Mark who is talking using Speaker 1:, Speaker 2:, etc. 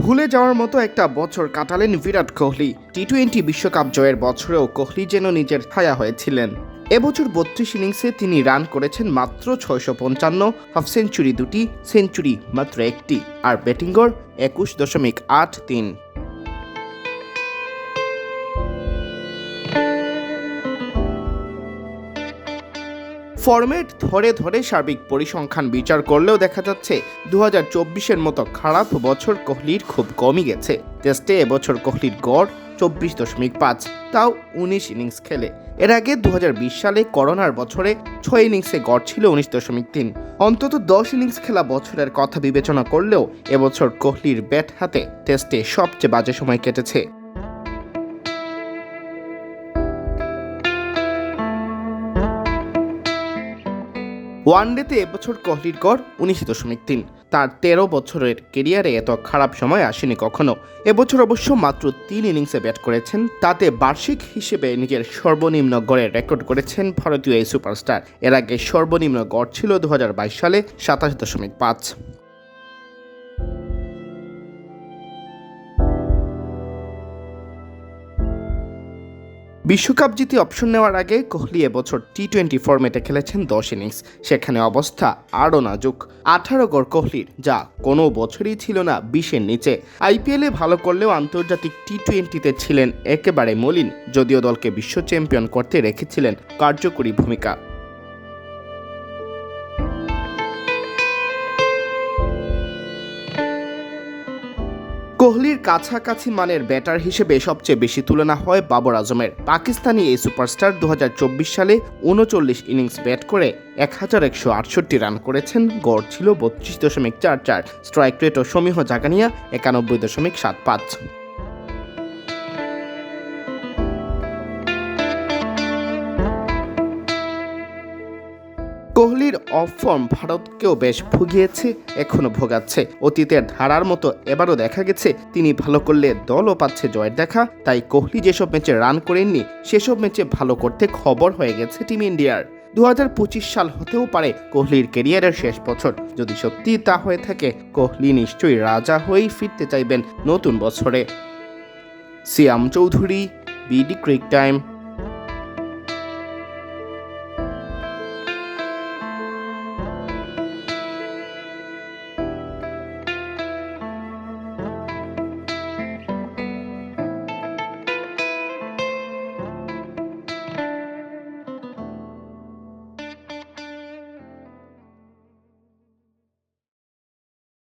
Speaker 1: ভুলে যাওয়ার মতো একটা বছর কাটালেন বিরাট কোহলি। টি টোয়েন্টি বিশ্বকাপ জয়ের বছরেও কোহলি যেন নিজের ছায়া হয়েছিলেন। এবছর বত্রিশ ইনিংসে তিনি রান করেছেন মাত্র ছয়শো পঞ্চান্ন, হাফ সেঞ্চুরি দুটি, সেঞ্চুরি মাত্র একটি, আর ব্যাটিং গড় একুশ দশমিক আট তিন। ফরম্যাট ধরে ধরে সার্বিক পরিসংখ্যান বিচার করলেও দেখা যাচ্ছে দু হাজার চব্বিশের মতো খারাপ বছর কোহলির খুব কমই গেছে। টেস্টে এবছর কোহলির গড় চব্বিশ দশমিক পাঁচ, তাও উনিশ ইনিংস খেলে। এর আগে দু হাজার বিশ সালে করোনার বছরে ছয় ইনিংসে গড় ছিল উনিশ দশমিক তিন। অন্তত দশ ইনিংস খেলা বছরের কথা বিবেচনা করলেও এবছর কোহলির ব্যাট হাতে টেস্টে সবচেয়ে বাজে সময় কেটেছে। ওয়ানডেতে এবছর কোহলির গড় উনিশ দশমিক তিন। তার তেরো বছরের কেরিয়ারে এত খারাপ সময় আসেনি কখনো। এবছর অবশ্য মাত্র তিন ইনিংসে ব্যাট করেছেন। তাতে বার্ষিক হিসেবে নিজের সর্বনিম্ন গড়ে রেকর্ড করেছেন ভারতীয় এই সুপারস্টার। এর আগে সর্বনিম্ন গড় ছিল দু হাজার বাইশ সালে সাতাশ দশমিক পাঁচ। বিশ্বকাপ জিতে অপশন নেওয়ার আগে কোহলি এবছর টি টোয়েন্টি ফর্মেটে খেলেছেন দশ ইনিংস সেখানে অবস্থা আরও নাজুক। আঠারো গড় কোহলির, যা কোনো বছরই ছিল না বিশের নিচে। আইপিএলে ভালো করলেও আন্তর্জাতিক টি টোয়েন্টিতে ছিলেন একেবারে মলিন, যদিও দলকে বিশ্ব চ্যাম্পিয়ন করতে রেখেছিলেন কার্যকরী ভূমিকা। কোহলির কাছাকাছি মানের ব্যাটার হিসেবে সবচেয়ে বেশি তুলনা হয় বাবর আজমের। পাকিস্তানি এই সুপারস্টার দু হাজার চব্বিশ সালে উনচল্লিশ ইনিংস ব্যাট করে এক হাজার একশো আটষট্টি রান করেছেন, গড় ছিল বত্রিশ দশমিক চার চার। স্ট্রাইক রেট ও সমীহ জাগানিয়া একানব্বই দশমিক সাত পাঁচ। কোহলির অফ ফর্ম ভারতকেও বেশ ভুগিয়েছে এখনও ভোগাচ্ছে। অতীতের ধারার মতো এবারও দেখা গেছে, তিনি ভালো করলে দলও পাচ্ছে জয়ের দেখা। তাই কোহলি যেসব ম্যাচে রান করেননি, সেসব ম্যাচে ভালো করতে খবর হয়ে গেছে টিম ইন্ডিয়ার। দু হাজার পঁচিশ সাল হতেও পারে কোহলির কেরিয়ারের শেষ বছর। যদি সত্যি তা হয়ে থাকে, কোহলি নিশ্চয়ই রাজা হয়েই ফিরতে চাইবেন নতুন বছরে। Siam Chowdhury, BD cric time.